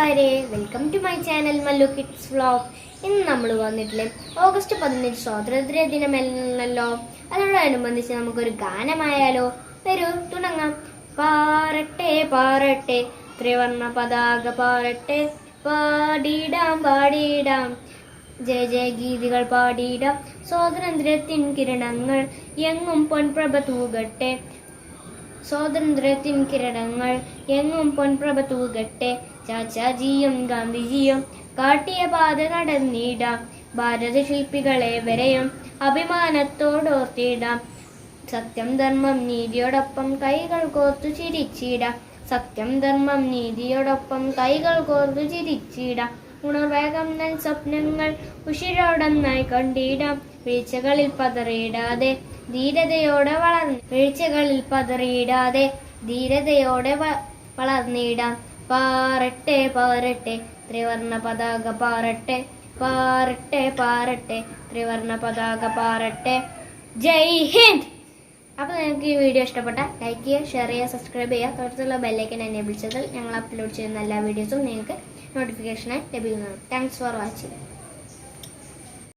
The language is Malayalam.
കൂട്ടുകാരെ welcome to my channel Mallu kids vlog ഇന്ന് നമ്മൾ വന്നിട്ടില്ലേ ഓഗസ്റ്റ് പതിനഞ്ച് സ്വാതന്ത്ര്യ ദിനമല്ലോ അതോടനുബന്ധിച്ച് നമുക്കൊരു ഗാനമായാലോ? വരൂ തുടങ്ങാം. പാറട്ടെ പാറട്ടെ ത്രിവർണ പതാക പാറട്ടെ പാടിയിടാം പാടിയിടാം ജയ ജയ ഗീതികൾ പാടിയിടാം സ്വാതന്ത്ര്യത്തിൻ കിരണങ്ങൾ എങ്ങും പൊൻപ്രഭ തൂകട്ടെ. സ്വാതന്ത്ര്യത്തിൻ കിരണങ്ങൾ എങ്ങും പൊൻപ്രഭ തൂകട്ടെ ചാച്ചാജിയും ഗാന്ധിജിയും കാട്ടിയ പാത നടന്നിടാം. ഭാരത ശില്പികളെ വരെയും അഭിമാനത്തോടോർത്തിടാം. സത്യം ധർമ്മം നീതിയോടൊപ്പം കൈകൾ കോർത്തു ചിരിച്ചിടാം. സത്യം ധർമ്മം നീതിയോടൊപ്പം കൈകൾ കോർത്തു ചിരിച്ചിടാം. ഉണർവേഗം സ്വപ്നങ്ങൾ ഉഷിരോടൊന്നായി കണ്ടിടാം. വീഴ്ചകളിൽ പതറിയിടാതെ ധീരതയോടെ വളർന്ന് വീഴ്ചകളിൽ പതറിയിടാതെ ധീരതയോടെ വളർന്നിടാം. പാറട്ടെ പാറട്ടെ ത്രിവർണ പതാക പാറട്ടെ പാറട്ടെ പാറട്ടെ ത്രിവർണ പതാക പാറട്ടെ. ജയ് ഹിന്ദ്! അപ്പോൾ നിങ്ങൾക്ക് ഈ വീഡിയോ ഇഷ്ടപ്പെട്ട ലൈക്ക് ചെയ്യുക ഷെയർ ചെയ്യുക സബ്സ്ക്രൈബ് ചെയ്യുക. തുടർച്ചയുള്ള ബെല്ലൈക്കൻ എന്നെ വിളിച്ചതിൽ ഞങ്ങൾ അപ്ലോഡ് ചെയ്യുന്ന എല്ലാ വീഡിയോസും നിങ്ങൾക്ക് നോട്ടിഫിക്കേഷനായി ലഭിക്കുന്നതാണ്. Thanks for watching